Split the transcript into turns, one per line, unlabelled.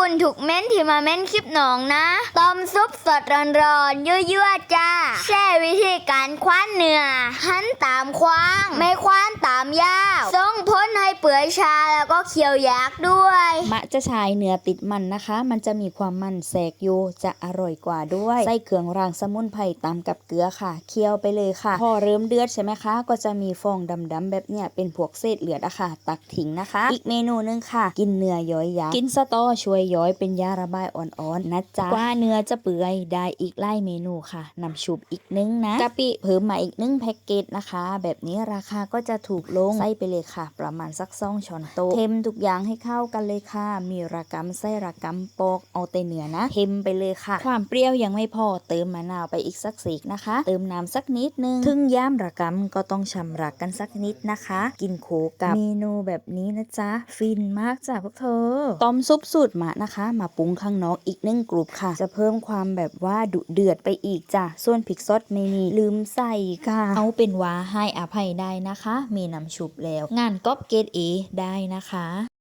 คุณถูกเม้นที่มาเม้นคลิปหนองนะ ต้มซุปสดร้อนๆยั่วๆจ้า แช่วิธีการคว้านเนื้อ หันตามคว้าง ไม่คว้านตามยาวทรง ปื่อยชาแล้วก็เคี่ยวหยากด้วย
มะจะชายเนื้อติดมันนะคะ มันจะมีความมันแสกอยู่จะอร่อยกว่าด้วยใส่เครื่องรางสมุนไพรตามกับเกลือค่ะ เคี่ยวไปเลยค่ะ พอเริ่มเดือดใช่ไหมคะ ก็จะมีฟองดำๆแบบเนี้ยเป็นพวกเศษเหลือดอะค่ะ ตักทิ้งนะคะ อีกเมนูหนึงค่ะ กินเนื้อย้อยยักษ์กินสตอช่วยย้อยเป็นยาระบายอ่อนๆนะจ๊ะกว่าเนื้อจะเปื่อยได้อีกไล่เมนูค่ะนำชุบอีกนึงนะกะปิเพิ่มมาอีกนึงแพ็กเกจนะคะ แบบนี้ราคาก็จะถูกลงใส่ไปเลยค่ะ ประมาณสักสองช้อนโต๊ะเทมทุกอย่างให้เข้ากันเลยค่ะ มีระกำไส้ระกำปอกเอาแต่เนื้อนะเทมไปเลยค่ะ ความเปรี้ยวยังไม่พอเติมมะนาวไปอีกสักสีกนะคะ เติมน้ำสักนิดนึงถึงย่ามระกำก็ต้องชำระกกันสักนิดนะคะ กินโขกับเมนูแบบนี้นะจ๊ะฟินมากจ้ะพวกเธอ ต้มซุปสูตรมานะคะ มาปรุงข้างนอกอีกหนึ่งกลุ่มค่ะ จะเพิ่มความแบบว่าดุเดือดไปอีกจ้ะส่วนพริกซดไม่มีลืมใส่ค่ะ เอาเป็นว่าให้อภัยได้นะคะ มีน้ำชุบแล้ว งานก๊อปเกตเอได้นะคะ